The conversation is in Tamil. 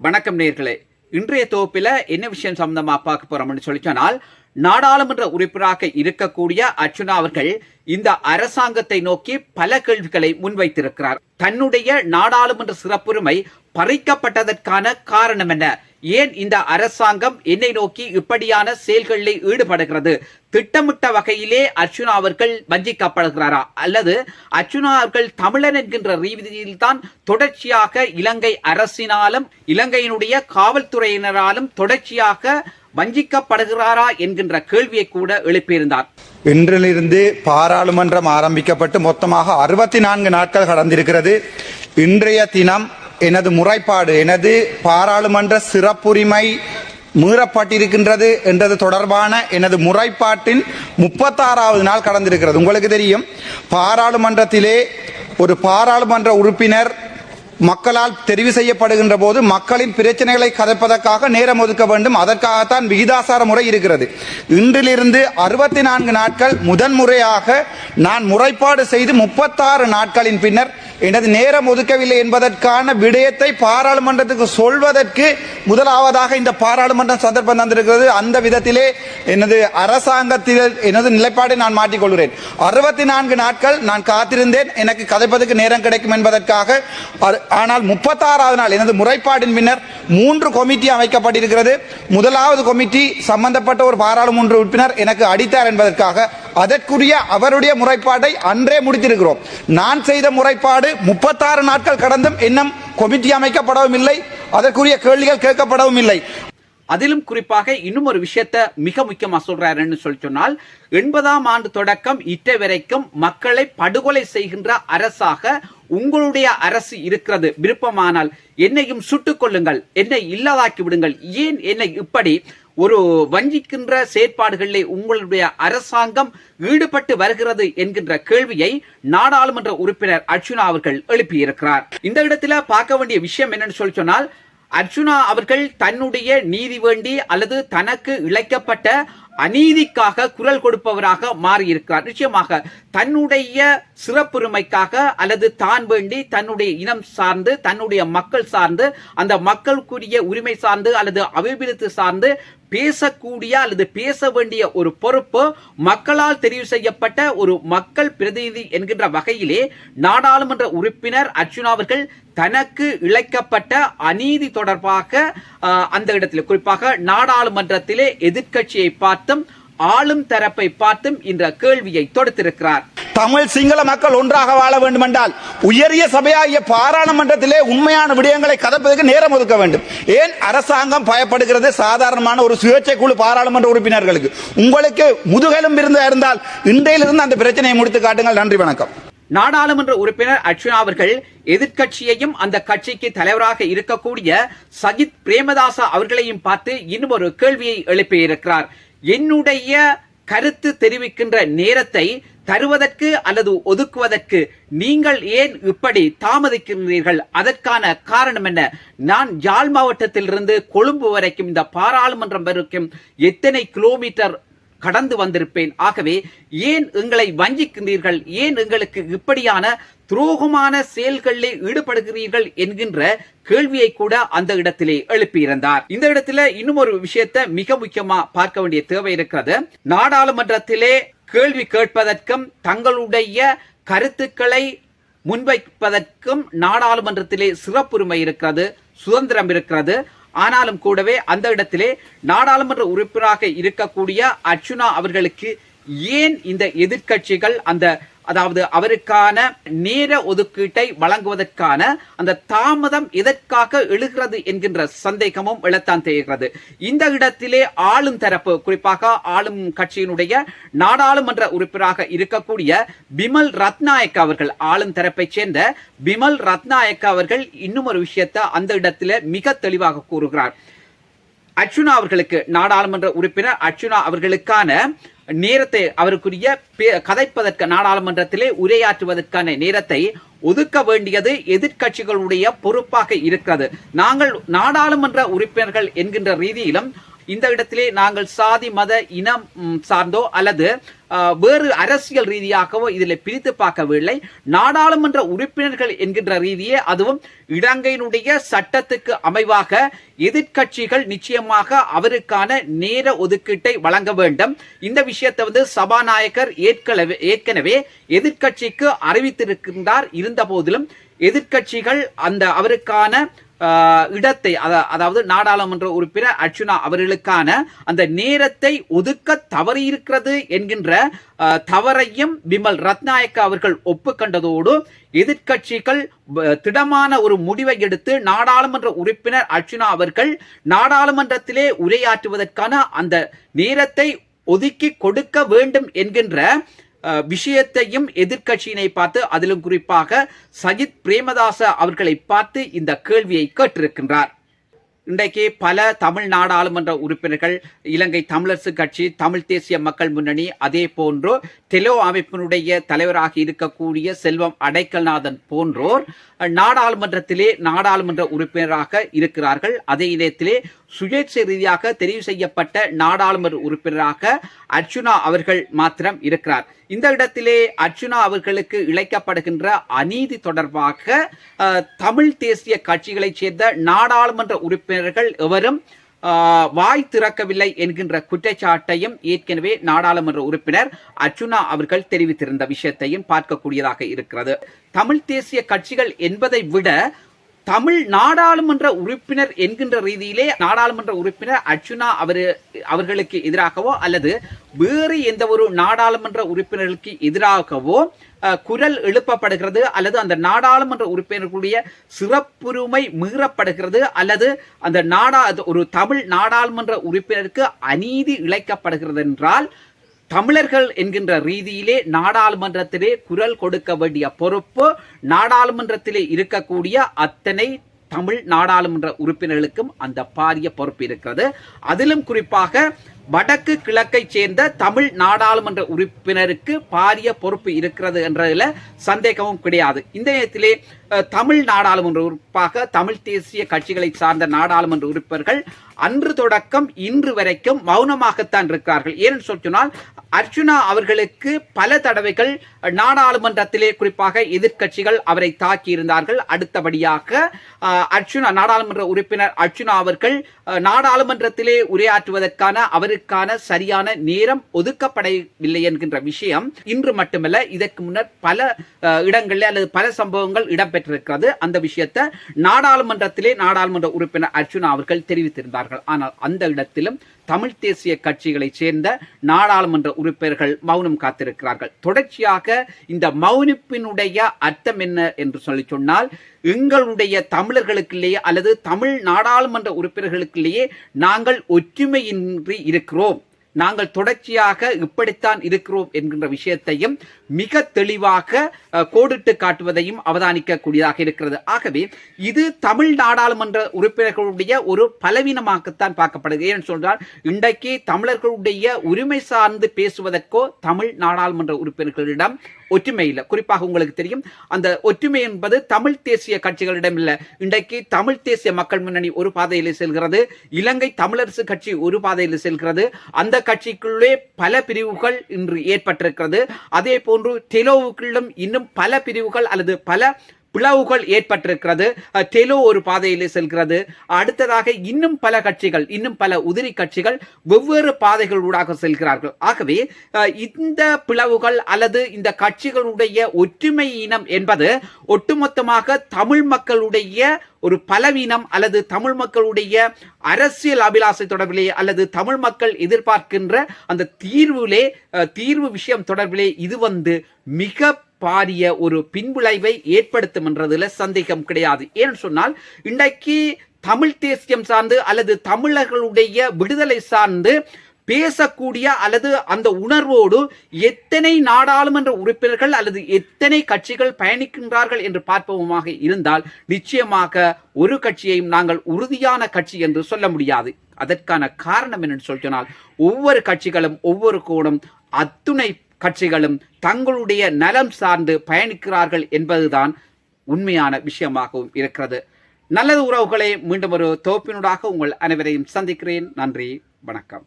வணக்கம் நேர்களே. இன்றைய தொகுப்பில் என்ன விஷயம் சம்பந்தமாக பார்க்க போறோம்னு சொல்லி சொன்னால் நாடாளுமன்ற உறுப்பினராக இருக்கக்கூடிய அர்ச்சுனா அவர்கள் இந்த அரசாங்கத்தை நோக்கி பல கேள்விகளை முன்வைத்திருக்கிறார். தன்னுடைய நாடாளுமன்ற சிறப்புரிமை பறிக்கப்பட்டதற்கான காரணம் என்ன? ஏன் இந்த அரசாங்கம் என்னை நோக்கி இப்படியான செயல்களில் ஈடுபடுகிறது? திட்டமிட்ட வகையிலே அர்ச்சுனா அவர்கள் வஞ்சிக்கப்படுகிறாரா? அல்லது அர்ச்சுனா அவர்கள் தமிழன் என்கின்ற ரீதியில் தான் தொடர்ச்சியாக இலங்கை அரசினாலும் இலங்கையினுடைய காவல்துறையினராலும் தொடர்ச்சியாக வஞ்சிக்கப்படுகிறாரா என்கின்ற கேள்வியை கூட எழுப்பியிருந்தார். இன்றிலிருந்து பாராளுமன்றம் ஆரம்பிக்கப்பட்டு மொத்தமாக அறுபத்தி நான்கு நாட்கள் கடந்திருக்கிறது. இன்றைய தினம் எனது முறைப்பாடு எனது பாராளுமன்ற சிறப்புரிமை மீறப்பட்டிருக்கின்றது என்றது தொடர்பான எனது முறைப்பாட்டின் முப்பத்தாறாவது நாள் கடந்திருக்கிறது. உங்களுக்கு தெரியும் பாராளுமன்றத்திலே ஒரு பாராளுமன்ற உறுப்பினர் மக்களால் தெரிவு செய்யப்படுகின்ற போது மக்களின் பிரச்சனைகளை கதைப்பதற்காக நேரம் ஒதுக்க வேண்டும். அதற்காகத்தான் விகிதாசார முறை இருக்கிறது. இன்றிலிருந்து அறுபத்தி நான்கு நாட்கள் முதன்முறையாக நான் முறைப்பாடு செய்து முப்பத்தாறு நாட்களின் பின்னர் எனது நேரம் ஒதுக்கவில்லை என்பதற்கான விடயத்தை பாராளுமன்றத்துக்கு சொல்வதற்கு முதலாவதாக இந்த பாராளுமன்றம் சந்தர்ப்பம் தந்திருக்கிறது. அந்த விதத்திலே எனது அரசாங்கத்தில் எனது நிலைப்பாடை நான் மாற்றிக்கொள்கிறேன். அறுபத்தி நான்கு நாட்கள் நான் காத்திருந்தேன். எனக்கு கதைப்பதற்கு நேரம் கிடைக்கும் என்பதற்காக. ஆனால் முப்பத்தாறாவது நாள் எனது முறைப்பாடின் பின்னர் மூன்று கொமிட்டி அமைக்கப்பட்டிருக்கிறது. முதலாவது கொமிட்டி சம்பந்தப்பட்ட ஒரு பாராளுமன்ற உறுப்பினர் எனக்கு அடித்தார் என்பதற்காக அதற்குரிய அவருடைய முறைப்பாட்டை அன்றே முடித்திருக்கிறோம். நான் செய்த முறைப்பாடு முப்பத்தாறு நாட்கள் கடந்தும் இன்னும் கொமிட்டி அமைக்கப்படவும் இல்லை அதற்குரிய கேள்விகள் கேட்கப்படவும் இல்லை அதிலும் குறிப்பாக இன்னும் ஒரு விஷயத்த மிக முக்கியமா சொல்றாருன்னு சொல்லி சொன்னால் எண்பதாம் ஆண்டு தொடக்கம் இட்ட வரைக்கும் மக்களை படுகொலை செய்கின்ற அரசாக உங்களுடைய அரசு இருக்கிறது. விருப்பமானால் என்னையும் சுட்டுக் கொள்ளுங்கள் என்னை இல்லாதாக்கி விடுங்கள். ஏன் என்னை இப்படி ஒரு வஞ்சிக்கின்ற செயற்பாடுகளிலே உங்களுடைய அரசாங்கம் ஈடுபட்டு வருகிறது என்கின்ற கேள்வியை நாடாளுமன்ற உறுப்பினர் அர்ச்சுனா அவர்கள் எழுப்பியிருக்கிறார். இந்த இடத்துல பார்க்க வேண்டிய விஷயம் என்னன்னு சொல்லி சொன்னால் அர்ஜுனா அவர்கள் தன்னுடைய நீதி வேண்டி அல்லது தனக்கு இழைக்கப்பட்ட அநீதிக்காக குரல் கொடுப்பவராக மாறியிருக்கிறார். நிச்சயமாக தன்னுடைய சிறப்புரிமைக்காக அல்லது தான் வேண்டி தன்னுடைய இனம் சார்ந்து தன்னுடைய மக்கள் சார்ந்து அந்த மக்களுக்குரிய உரிமை சார்ந்து அல்லது அபிவிருத்தி சார்ந்து பேசக்கூடிய அல்லது பேச வேண்டிய ஒரு பொறுப்பு மக்களால் தெரிவு செய்யப்பட்ட ஒரு மக்கள் பிரதிநிதி என்கின்ற வகையிலே நாடாளுமன்ற உறுப்பினர் அர்ஜுனா அவர்கள் தனக்கு இழைக்கப்பட்ட அநீதி தொடர்பாக அந்த இடத்தில் குறிப்பாக நாடாளுமன்றத்திலே எதிர்க்கட்சியை பார்த்தும் ஆளும் தரப்பை பார்த்தும் இந்த கேள்வியை தொடுத்திருக்கிறார். தமிழ் சிங்கள மக்கள் ஒன்றாக வாழ வேண்டுமென்றால் உயரிய சபையாகிய பாராளுமன்றத்திலே உண்மையான விடயங்களை கதப்பதற்கு நேரம் ஒதுக்க வேண்டும். ஏன் அரசாங்கம் பயப்படுகிறது சாதாரணமான ஒரு சுயேட்சை குழு பாராளுமன்ற உறுப்பினர்களுக்கு? உங்களுக்கு முதுகெலும் இருந்தா இருந்தால் இன்றையிலிருந்து அந்த பிரச்சனையை முடித்து காட்டுங்கள். நன்றி வணக்கம். நாடாளுமன்ற உறுப்பினர் அர்ச்சுனா அவர்கள் எதிர்க்கட்சியையும் அந்த கட்சிக்கு தலைவராக இருக்கக்கூடிய சஜித் பிரேமதாசா அவர்களையும் பார்த்து இன்னும் ஒரு கேள்வியை எழுப்பியிருக்கிறார். என்னுடைய கருத்து தெரிவிக்கின்ற நேரத்தை தருவதற்கு அல்லது ஒதுக்குவதற்கு நீங்கள் ஏன் இப்படி தாமதிக்கின்றீர்கள்? அதற்கான காரணம் என்ன? நான் யாழ் மாவட்டத்திலிருந்து கொழும்பு வரைக்கும் இந்த பாராளுமன்றம் வரைக்கும் எத்தனை கிலோமீட்டர் கடந்து வந்திருப்பேன். ஆகவே ஏன் எங்களை வஞ்சிக்கின்றீர்கள்? ஏன் எங்களுக்கு இப்படியான துரோகமான செயல்களில் ஈடுபடுகிறீர்கள்? என்கின்ற கேள்வியை கூட அந்த இடத்திலே எழுப்பியிருந்தார். இந்த இடத்துல இன்னும் ஒரு விஷயத்தை மிக முக்கியமா பார்க்க வேண்டிய தேவை இருக்கிறது. நாடாளுமன்றத்திலே கேள்வி கேட்பதற்கும் தங்களுடைய கருத்துக்களை முன்வைப்பதற்கும் நாடாளுமன்றத்திலே சிறப்புரிமை இருக்கிறது சுதந்திரம் இருக்கிறது. ஆனாலும் கூடவே அந்த இடத்திலே நாடாளுமன்ற உறுப்பினராக இருக்கக்கூடிய அர்ச்சுனா அவர்களுக்கு ஏன் இந்த எதிர்க்கட்சிகள் அந்த அதாவது அவருக்கான நேர ஒதுக்கீட்டை வழங்குவதற்கான அந்த தாமதம் எதற்காக எழுகிறது என்கின்ற சந்தேகமும் எழத்தான் தெரிகிறது இந்த இடத்திலே ஆளும் தரப்பு குறிப்பாக ஆளும் கட்சியினுடைய நாடாளுமன்ற உறுப்பினராக இருக்கக்கூடிய பிமல் ரத்நாயக் அவர்கள் ஆளும் தரப்பைச் சேர்ந்த பிமல் ரத்நாயக் அவர்கள் இன்னும் ஒரு விஷயத்தை அந்த இடத்திலே மிக தெளிவாக கூறுகிறார். அர்ச்சுனா அவர்களுக்கு நாடாளுமன்ற உறுப்பினர் அர்ச்சுனா அவர்களுக்கான நேரத்தை அவருக்குரிய பே- கதைப்பதற்கு நாடாளுமன்றத்திலே உரையாற்றுவதற்கான நேரத்தை ஒதுக்க வேண்டியது எதிர்க்கட்சிகளுடைய பொறுப்பாக இருக்கிறது. நாங்கள் நாடாளுமன்ற உறுப்பினர்கள் என்கின்ற ரீதியிலும் இந்த இடத்திலே நாங்கள் சாதி மத இனம் சார்ந்தோ அல்லது வேறு அரசியல் ரீதியாகவோ இதில் பிரித்து பார்க்கவில்லை. நாடாளுமன்ற உறுப்பினர்கள் என்கின்ற ரீதியே அதுவும் இலங்கையினுடைய சட்டத்துக்கு அமைவாக எதிர்க்கட்சிகள் நிச்சயமாக அவருக்கான நேர ஒதுக்கீட்டை வழங்க வேண்டும். இந்த விஷயத்தை வந்து சபாநாயகர் ஏற்கனவே ஏற்கனவே எதிர்க்கட்சிக்கு அறிவித்திருக்கின்றார். இருந்த போதிலும் எதிர்க்கட்சிகள் அந்த அவருக்கான இடத்தை அதாவது நாடாளுமன்ற உறுப்பினர் அர்ச்சுனா அவர்களுக்கான அந்த நேரத்தை ஒதுக்க தவறியிருக்கிறது என்கின்ற தவறையும் விமல் ரத்நாயக்க அவர்கள் ஒப்புக்கண்டதோடு எதிர்க்கட்சிகள் திடமான ஒரு முடிவை எடுத்து நாடாளுமன்ற உறுப்பினர் அர்ச்சுனா அவர்கள் நாடாளுமன்றத்திலே உரையாற்றுவதற்கான அந்த நேரத்தை ஒதுக்கி கொடுக்க வேண்டும் என்கின்ற விஷயத்தையும் எதிர்க்கட்சியினை பார்த்து அதிலும் குறிப்பாக சஜித் பிரேமதாச அவர்களை பார்த்து இந்த கேள்வியை கேட்டிருக்கின்றார். இன்றைக்கு பல தமிழ் நாடாளுமன்ற உறுப்பினர்கள் இலங்கை தமிழரசு கட்சி தமிழ் தேசிய மக்கள் முன்னணி அதே போன்றோ தெலோ அமைப்பினுடைய தலைவராக இருக்கக்கூடிய செல்வம் அடைக்கல்நாதன் போன்றோர் நாடாளுமன்றத்திலே நாடாளுமன்ற உறுப்பினராக இருக்கிறார்கள். அதே இடத்திலே சுயேட்சை ரீதியாக தெரிவு செய்யப்பட்ட நாடாளுமன்ற உறுப்பினராக அர்ச்சுனா அவர்கள் மாத்திரம் இருக்கிறார். இந்த இடத்திலே அர்ச்சுனா அவர்களுக்கு இழைக்கப்படுகின்ற அநீதி தொடர்பாக தமிழ் தேசிய கட்சிகளைச் சேர்ந்த நாடாளுமன்ற உறுப்பினர்கள் எவரும் வாய் திறக்கவில்லை என்கின்ற குற்றச்சாட்டையும் ஏற்கனவே நாடாளுமன்ற உறுப்பினர் அர்ச்சுனா அவர்கள் தெரிவித்திருந்த விஷயத்தையும் பார்க்கக்கூடியதாக இருக்கிறது. தமிழ் தேசிய கட்சிகள் என்பதை விட தமிழ் நாடாளுமன்ற உறுப்பினர் என்கின்ற ரீதியிலே நாடாளுமன்ற உறுப்பினர் அர்ச்சுனா அவரு அவர்களுக்கு எதிராகவோ அல்லது வேறு எந்த ஒரு நாடாளுமன்ற உறுப்பினர்களுக்கு எதிராகவோ குரல் எழுப்பப்படுகிறது அல்லது அந்த நாடாளுமன்ற உறுப்பினர்களுடைய சிறப்புரிமை மீறப்படுகிறது அல்லது அந்த நாடா அது ஒரு தமிழ் நாடாளுமன்ற உறுப்பினருக்கு அநீதி இழைக்கப்படுகிறது என்றால் தமிழர்கள் என்கின்ற ரீதியிலே நாடாளுமன்றத்திலே குரல் கொடுக்க வேண்டிய பொறுப்பு நாடாளுமன்றத்திலே இருக்கக்கூடிய அத்தனை தமிழ் நாடாளுமன்ற உறுப்பினர்களுக்கும் அந்த பாரிய பொறுப்பு இருக்கிறது. அதிலும் குறிப்பாக வடக்கு கிழக்கை சேர்ந்த தமிழ் நாடாளுமன்ற உறுப்பினருக்கு பாரிய பொறுப்பு இருக்கிறது என்றதில் சந்தேகமும் கிடையாது. இந்த நேரத்திலே தமிழ் நாடாளுமன்ற உறுப்பாக தமிழ் தேசிய கட்சிகளை சார்ந்த நாடாளுமன்ற உறுப்பினர்கள் அன்று தொடக்கம் இன்று வரைக்கும் மௌனமாகத்தான் இருக்கிறார்கள். ஏன்னு சொன்னால் அர்ச்சுனா அவர்களுக்கு பல தடவைகள் நாடாளுமன்றத்திலே குறிப்பாக எதிர்க்கட்சிகள் அவரை தாக்கியிருந்தார்கள். அடுத்தபடியாக அர்ஜுனா அர்ச்சுனா நாடாளுமன்ற உறுப்பினர் அர்ச்சுனா அவர்கள் நாடாளுமன்றத்திலே உரையாற்றுவதற்கான அவருக்கான சரியான நேரம் ஒதுக்கப்படவில்லை என்கின்ற விஷயம் இன்று மட்டுமல்ல இதற்கு முன்னர் பல இடங்களில் அல்லது பல சம்பவங்கள் இடம்பெற்றிருக்கிறது. அந்த விஷயத்தை நாடாளுமன்றத்திலே நாடாளுமன்ற உறுப்பினர் அர்ஜுனா அவர்கள் தெரிவித்திருந்தார்கள். ஆனால் அந்த இடத்திலும் தமிழ் தேசிய கட்சிகளைச் சேர்ந்த நாடாளுமன்ற உறுப்பினர்கள் மௌனம் காத்திருக்கிறார்கள். தொடர்ச்சியாக இந்த மௌனிப்பினுடைய அர்த்தம் என்ன என்று சொல்லி சொன்னால் எங்களுடைய தமிழர்களுக்கிலேயே அல்லது தமிழ் நாடாளுமன்ற உறுப்பினர்களுக்கிலேயே நாங்கள் ஒற்றுமையின்றி இருக்கிறோம். நாங்கள் தொடர்ச்சியாக இப்படித்தான் இருக்கிறோம் என்கின்ற விஷயத்தையும் மிக தெளிவாக கோடிட்டு காட்டுவதையும் அவதானிக்கக்கூடியதாக இருக்கிறது. ஆகவே இது தமிழ் நாடாளுமன்ற உறுப்பினர்களுடைய ஒரு பலவீனமாகத்தான் பார்க்கப்படுகிறது. ஏன்னு சொன்னால் இன்றைக்கு தமிழர்களுடைய உரிமை சார்ந்து பேசுவதற்கோ தமிழ் நாடாளுமன்ற உறுப்பினர்களிடம் ஒற்றுமை இல்லை. குறிப்பாக உங்களுக்கு தெரியும் அந்த ஒற்றுமை என்பது தமிழ் தேசிய கட்சிகளிடம் இல்லை. இன்றைக்கு தமிழ் தேசிய மக்கள் முன்னணி ஒரு பாதையில் செல்கிறது. இலங்கை தமிழரசு கட்சி ஒரு பாதையில் செல்கிறது. அந்த கட்சிக்குள்ளே பல பிரிவுகள் இன்று ஏற்பட்டிருக்கிறது. அதே போல் போன்று டெலோவுக்குள்ளும் இன்னும் பல பிரிவுகள் அல்லது பல பிளவுகள் ஏற்பட்டிருக்கிறது. அஹ், டெலோ ஒரு பாதையில் செல்கிறது. அடுத்ததாக இன்னும் பல கட்சிகள் இன்னும் பல உதிரி கட்சிகள் வெவ்வேறு பாதைகளூடாக செல்கிறார்கள். ஆகவே இந்த பிளவுகள் அல்லது இந்த கட்சிகளுடைய ஒற்றுமை இனம் என்பது ஒட்டுமொத்தமாக தமிழ் மக்களுடைய ஒரு பலவீனம் அல்லது தமிழ் மக்களுடைய அரசியல் அபிலாசை தொடர்பிலே அல்லது தமிழ் மக்கள் எதிர்பார்க்கின்ற அந்த தீர்விலே தீர்வு விஷயம் தொடர்பிலே இது வந்து மிக பாரிய ஒரு பின்விளைவை ஏற்படுத்தும் என்றதுல சந்தேகம் கிடையாது. ஏன்னு சொன்னால் இன்றைக்கு தமிழ் தேசியம் சார்ந்து அல்லது தமிழர்களுடைய விடுதலை சார்ந்து பேசக்கூடிய அல்லது அந்த உணர்வோடு எத்தனை நாடாளுமன்ற உறுப்பினர்கள் அல்லது எத்தனை கட்சிகள் பயணிக்கின்றார்கள் என்று பார்ப்போமாக இருந்தால் நிச்சயமாக ஒரு கட்சியையும் நாங்கள் உறுதியான கட்சி என்று சொல்ல முடியாது. அதற்கான காரணம் என்னன்னு சொல்லி சொன்னால் ஒவ்வொரு கட்சிகளும் ஒவ்வொரு கோடும் அத்துணை கட்சிகளும் தங்களுடைய நலம் சார்ந்து பயணிக்கிறார்கள் என்பதுதான் உண்மையான விஷயமாகவும் இருக்கிறது. நல்லது உறவுகளை மீண்டும் ஒரு தொகுப்பினூடாக உங்கள் அனைவரையும் சந்திக்கிறேன். நன்றி வணக்கம்.